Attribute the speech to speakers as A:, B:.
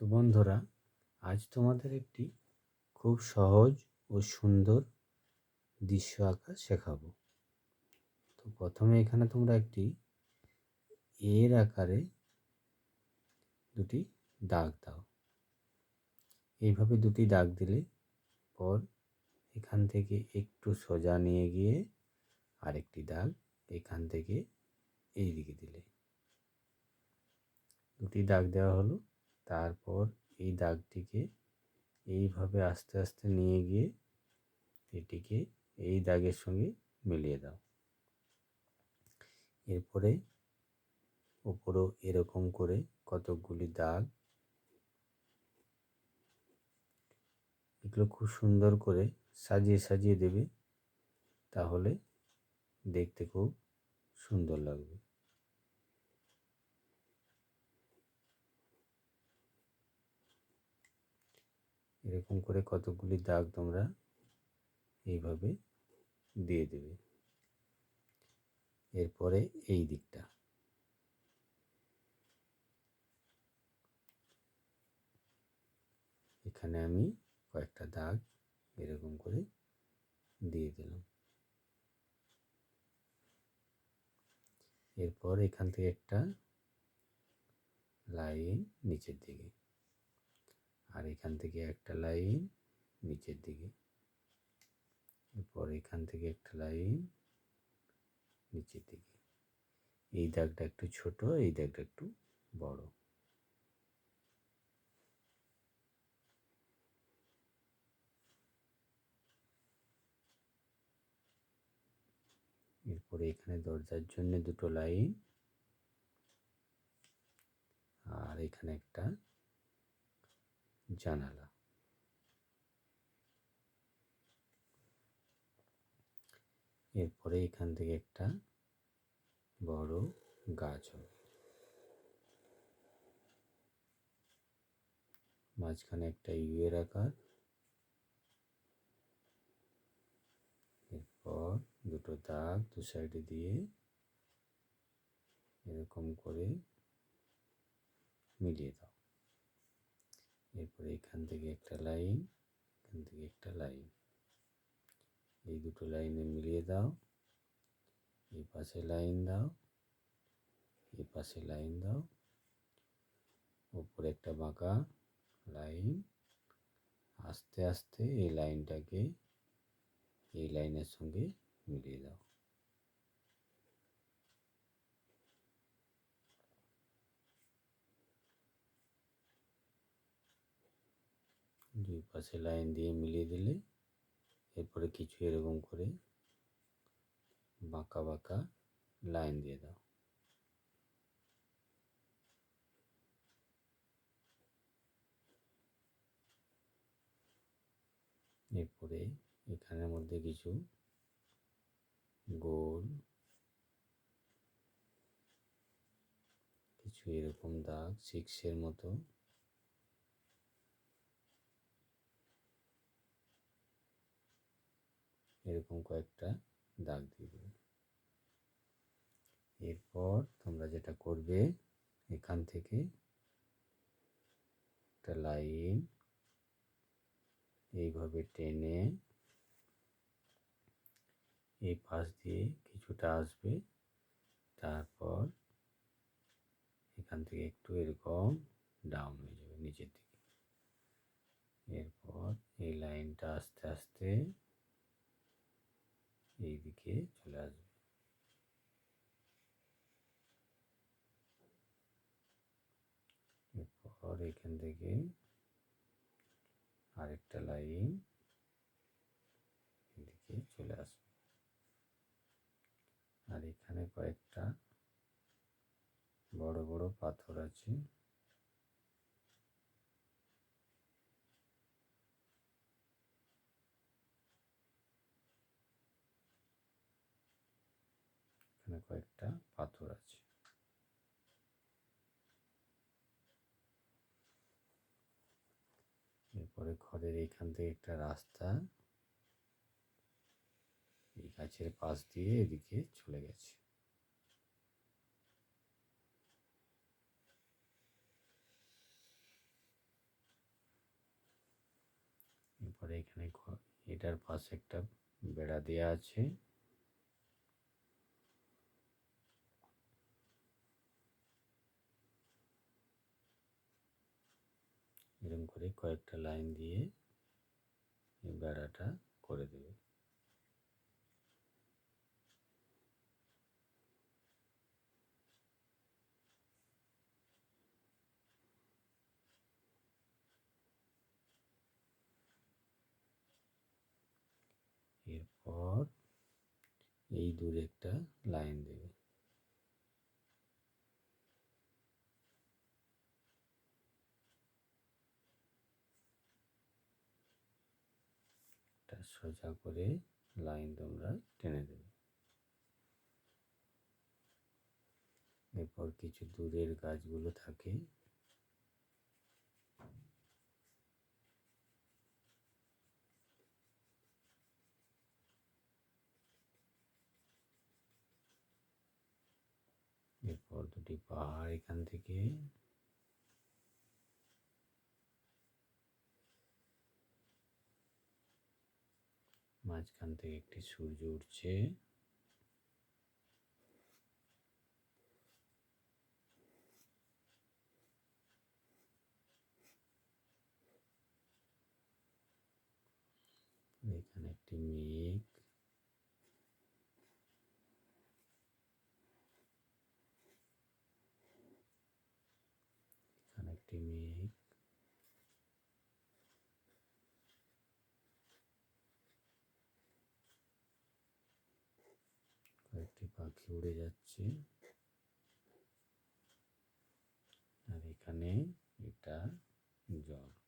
A: তো বন্ধুরা, আজ তোমাদের একটি খুব সহজ ও সুন্দর দৃশ্য আঁকা শেখাবো। তো প্রথমে এখানে তোমরা একটি এর আকারে দুটি দাগ দাও। এইভাবে দুটি দাগ দিলে পর এখান থেকে একটু সোজা নিয়ে গিয়ে আরেকটি দাগ এখান থেকে এই দিকে দিলে। দুটি দাগ দেওয়া হলো। তারপর এই দাগটিকে এইভাবে আস্তে আস্তে নিয়ে গিয়ে এটিকে এই দাগের সঙ্গে মিলিয়ে দাও। এরপরে উপরও এরকম করে কতকগুলি দাগ এগুলো খুব সুন্দর করে সাজিয়ে সাজিয়ে দেবে, তাহলে দেখতে খুব সুন্দর লাগবে। এরকম করে কতগুলি দাগ তোমরা এইভাবে দিয়ে দেবে। এরপরে এই দিকটা। এখানে আমি কয়েকটা দাগ এরকম করে দিয়ে দিলাম। এরপর এখান থেকে একটা লাইন নিচের দিকে। আর এখান থেকে একটা লাইন নিচের দিকে। এরপর এখান থেকে একটা লাইন নিচের দিকে। এই দাগটা একটু ছোট, এই দাগটা একটু বড়। এরপরে এখানে দরজার জন্য দুটো লাইন। আর এখানে একটা জানালা। এরপরে এখান থেকে একটা বড় গাছ হবে মাঝখানে একটা ইউয়ের আকার। এরপর দুটো দাগ দু সাইডে দিয়ে এরকম করে মিলিয়ে দাও। এরপরে এখান থেকে একটা লাইন, এখান থেকে একটা লাইন। এই দুটো লাইনে মিলিয়ে দাও, এই পাশে লাইন দাও, এই পাশে লাইন দাও। উপরে একটা বাঁকা লাইন, আস্তে আস্তে এই লাইনটাকে, এই লাইনের সঙ্গে মিলিয়ে দাও। দুই পাশে লাইন দিয়ে মিলিয়ে দিলে এরপরে কিছু এরকম করে বাঁকা বাঁকা লাইন দিয়ে দাও। এরপরে এখানের মধ্যে কিছু গোল, কিছু এরকম দাগ সিক্সের মতো এরকম কয়েকটা দাগ দিয়ে দেবে। এরপর তোমরা যেটা করবে, এখান থেকে একটা লাইন এইভাবে টেনে এই পাশ দিয়ে কিছুটা আসবে। তারপর এখান থেকে একটু এরকম ডাউন হয়ে যাবে নিচের দিকে। এরপর এই লাইনটা আস্তে আস্তে এই দিকে চলে আসবে। এরপর এখান থেকে আরেকটা লাইন এদিকে চলে আসবে। আর এখানে কয়েকটা বড় বড় পাথর আছে। এখানে কয়েকটা পাথর আছে। এরপরে ঘরের এইখান থেকে একটা রাস্তা এই গাছের পাশ দিয়ে এদিকে চলে গেছে। এরপরে এখানে এটার পাশে একটা বেড়া দেয়া আছে। এরকম করে কয়েকটা লাইন দিয়ে এই বেড়াটা করে দেবে। এরপর এই দূরে একটা লাইন দেবে এটা সোজা করে লাইন তোমরা টেনে দেবে। এরপর কিছু দূরের গাছগুলো থাকে। এরপর দুটি পাহাড় এখান থেকে। মাঝখান থেকে একটি সূর্য উঠছে। এখানে একটি মেঘ। পাখি উড়ে যাচ্ছে। আর এখানে এটা জল।